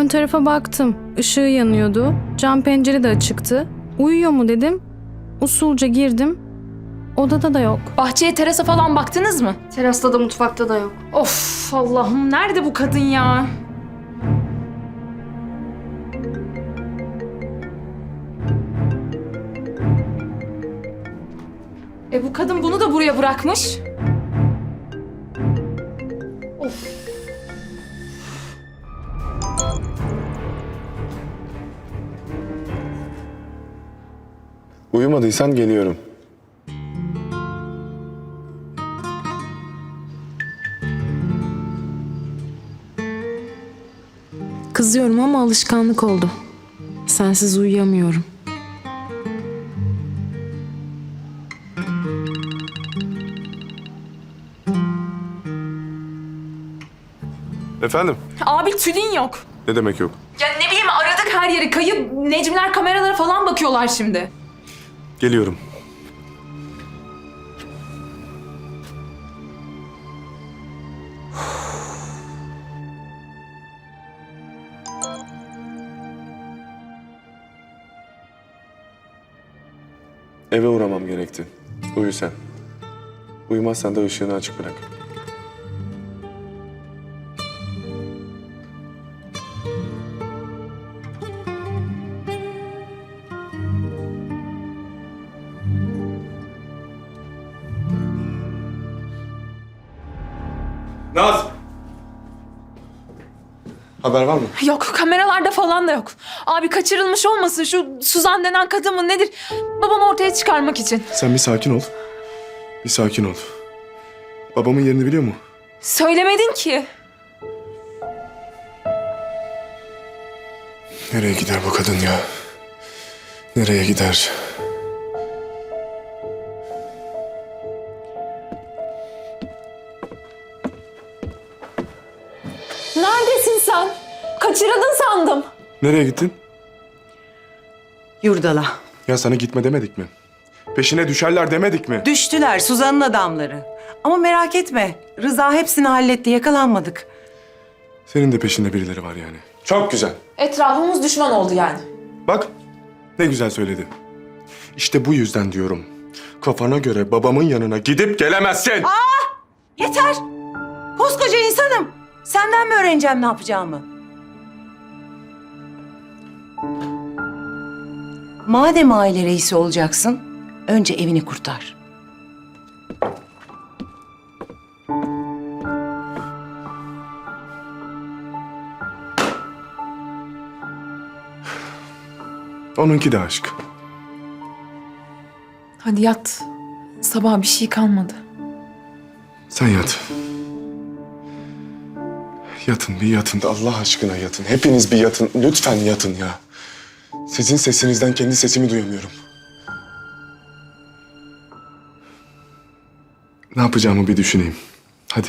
Ön tarafa baktım. Işığı yanıyordu. Cam pencere de açıktı. Uyuyor mu dedim. Usulca girdim. Odada da yok. Bahçeye, terasa falan baktınız mı? Terasta da mutfakta da yok. Of Allah'ım nerede bu kadın ya? E bu kadın bunu da buraya bırakmış. Uyumadıysan geliyorum. Kızıyorum ama alışkanlık oldu. Sensiz uyuyamıyorum. Efendim? Abi tülin yok. Ne demek yok? Ya ne bileyim aradık her yeri kayıp. Necmiler kameralara falan bakıyorlar şimdi. Geliyorum. Eve uğramam gerekti. Uyu sen. Uyumazsan da ışığını açık bırak. Naz! Haber var mı? Yok kameralarda falan da yok. Abi kaçırılmış olmasın şu Suzan denen kadın mı nedir? Babamı ortaya çıkarmak için. Sen bir sakin ol. Bir sakin ol. Babamın yerini biliyor mu? Söylemedin ki. Nereye gider bu kadın ya? Nereye gider? Neredesin sen? Kaçırıldın sandım. Nereye gittin? Yurdala. Ya sana gitme demedik mi? Peşine düşerler demedik mi? Düştüler Suzan'ın adamları. Ama merak etme. Rıza hepsini halletti. Yakalanmadık. Senin de peşinde birileri var yani. Çok güzel. Etrafımız düşman oldu yani. Bak ne güzel söyledi. İşte bu yüzden diyorum. Kafana göre babamın yanına gidip gelemezsin. Yeter. Koskoca insanım. Senden mi öğreneceğim ne yapacağımı? Madem aile reisi olacaksın, önce evini kurtar. Onunki de aşk. Hadi yat. Sabah bir şey kalmadı. Sen yat. Yatın bir yatın Allah aşkına yatın. Hepiniz bir yatın. Lütfen yatın ya. Sizin sesinizden kendi sesimi duyamıyorum. Ne yapacağımı bir düşüneyim. Hadi.